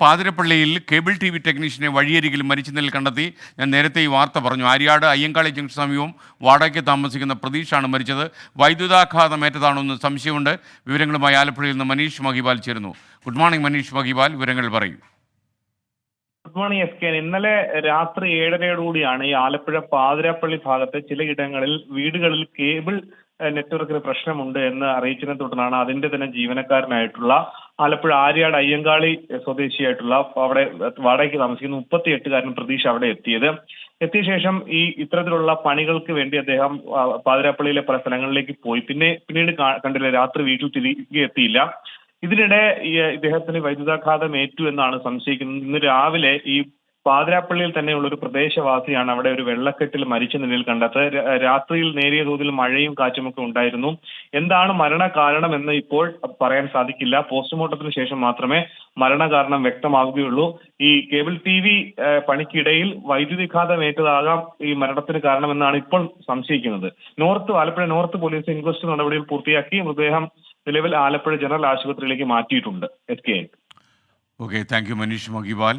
പാതിരപ്പള്ളിയിൽ cable T V ടെക്നീഷ്യനെ വഴിയരികിൽ മരിച്ച നിലയിൽ കണ്ടെത്തി. ഞാൻ നേരത്തെ ഈ വാർത്ത പറഞ്ഞു. ആര്യാട് അയ്യങ്കാളി ജംഗ്ഷൻ സമീപം വാടകയ്ക്ക് താമസിക്കുന്ന പ്രതീഷാണ് മരിച്ചത്. വൈദ്യുതാഘാതമേറ്റതാണെന്ന് സംശയമുണ്ട്. വിവരങ്ങളുമായി ആലപ്പുഴയിൽ നിന്ന് മനീഷ് മഹിബാൽ ചേരുന്നു. Good morning Manish Mahibal. വിവരങ്ങൾ പറയൂ. ഗുഡ് മോർണിംഗ് എസ് കെ ഇന്നലെ രാത്രി ഏഴരയോടുകൂടിയാണ് ഈ ആലപ്പുഴ പാതിരാപ്പള്ളി ഭാഗത്തെ ചിലയിടങ്ങളിൽ വീടുകളിൽ കേബിൾ നെറ്റ്വർക്കിന് പ്രശ്നമുണ്ട് എന്ന് അറിയിച്ചതിനെ തുടർന്നാണ് അതിന്റെ തന്നെ ജീവനക്കാരനായിട്ടുള്ള ആലപ്പുഴ ആര്യാട് അയ്യങ്കാളി സ്വദേശിയായിട്ടുള്ള അവിടെ വാടകയ്ക്ക് താമസിക്കുന്ന മുപ്പത്തി എട്ടുകാരൻ പ്രതീക്ഷ അവിടെ എത്തിയത്. എത്തിയ ശേഷം ഈ ഇത്തരത്തിലുള്ള പണികൾക്ക് വേണ്ടി അദ്ദേഹം പാതിരാപ്പള്ളിയിലെ പല സ്ഥലങ്ങളിലേക്ക് പോയി. പിന്നെ പിന്നീട് കണ്ടില്ല രാത്രി വീട്ടിൽ തിരികെ എത്തിയില്ല. ഇതിനിടെ ഈ ഇദ്ദേഹത്തിന് വൈദ്യുതാഘാതം ഏറ്റു എന്നാണ് സംശയിക്കുന്നത്. ഇന്ന് രാവിലെ ഈ പാതിരാപ്പള്ളിയിൽ തന്നെയുള്ള ഒരു പ്രദേശവാസിയാണ് അവിടെ ഒരു വെള്ളക്കെട്ടിൽ മരിച്ച നിലയിൽ കണ്ടത്. രാത്രിയിൽ നേരിയ തോതിൽ മഴയും കാറ്റുമൊക്കെ ഉണ്ടായിരുന്നു. എന്താണ് മരണ കാരണം എന്ന് ഇപ്പോൾ പറയാൻ സാധിക്കില്ല. പോസ്റ്റ്മോർട്ടത്തിന് ശേഷം മാത്രമേ മരണകാരണം വ്യക്തമാവുകയുള്ളൂ. ഈ കേബിൾ ടി വി പണിക്കിടയിൽ വൈദ്യുതിഘാതമേറ്റതാകാം ഈ മരണത്തിന് കാരണമെന്നാണ് ഇപ്പോൾ സംശയിക്കുന്നത്. North Alappuzha north police inquest നടപടികൾ പൂർത്തിയാക്കി മൃതദേഹം നിലവിൽ ആലപ്പുഴ ജനറൽ ആശുപത്രിയിലേക്ക് മാറ്റിയിട്ടുണ്ട്. S K okay thank you Manish Mahibal